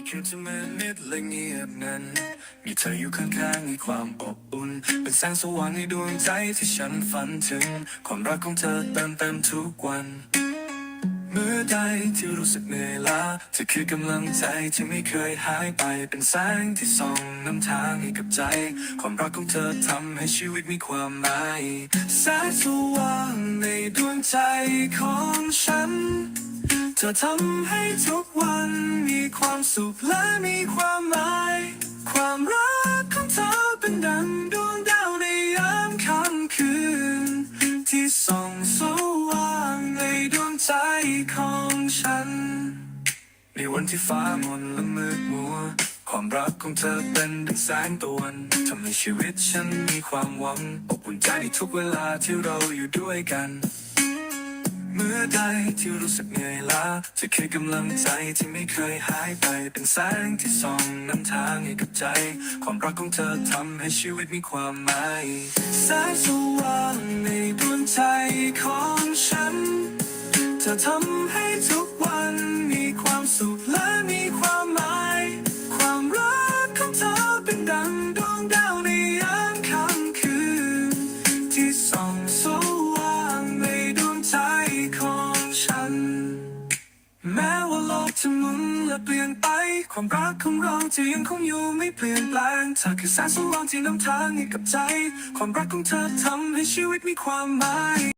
มีคืนที่มืดมิดและเงียบนั้น มีเธออยู่ข้างๆให้ความอบอุ่น เป็นแสงสว่างในดวงใจที่ฉันฝันถึง ความรักของเธอเติมเต็มทุกวัน เมื่อใดที่รู้สึกเหนื่อยล้าเธอคือกำลังใจที่ไม่เคยหายไป เป็นแสงที่ส่องนำทางให้กับใจ ความรักของเธอทำให้ชีวิตมีความหมายแสงสว่างในดวงใจของฉัน เธอทำให้ทุกวันมีความสุขและมีความหมาย ความรักของเธอเป็นดังดวงดาวในยามค่ำคืน ที่ส่องสว่างในดวงใจของฉัน ในวันที่ฟ้ามนและมืดมัว ความรักของเธอเป็นดังแสงตะวันทำให้ชีวิตฉันมีความหวังอบอุ่นใจในทุกเวลาที่เราอยู่ด้วยกัน เมื่อใดที่รู้สึกเหนื่อยล้าจะคือกำลังใจที่ไม่เคยหายไป เป็นแสงที่ส่องนำทางให้กับใจ ความรักของเธอทำให้ชีวิตมีความหมายแสงสว่างในดวงใจของฉัน เธอทำให้ทุกวันมีความสุขและมีความหมาย ความรักของเธอเป็นดังดวงดาวในยามค่ำคืนที่ส่องส ฉัน แม้ว่าโลกจะหมุนและเปลี่ยนไป ความรักของเราจะยังคงอยู่ไม่เปลี่ยนแปลงเธอคือแสงสว่างที่นำทางให้กับใจ ความรักของเธอทำให้ชีวิตมีความหมาย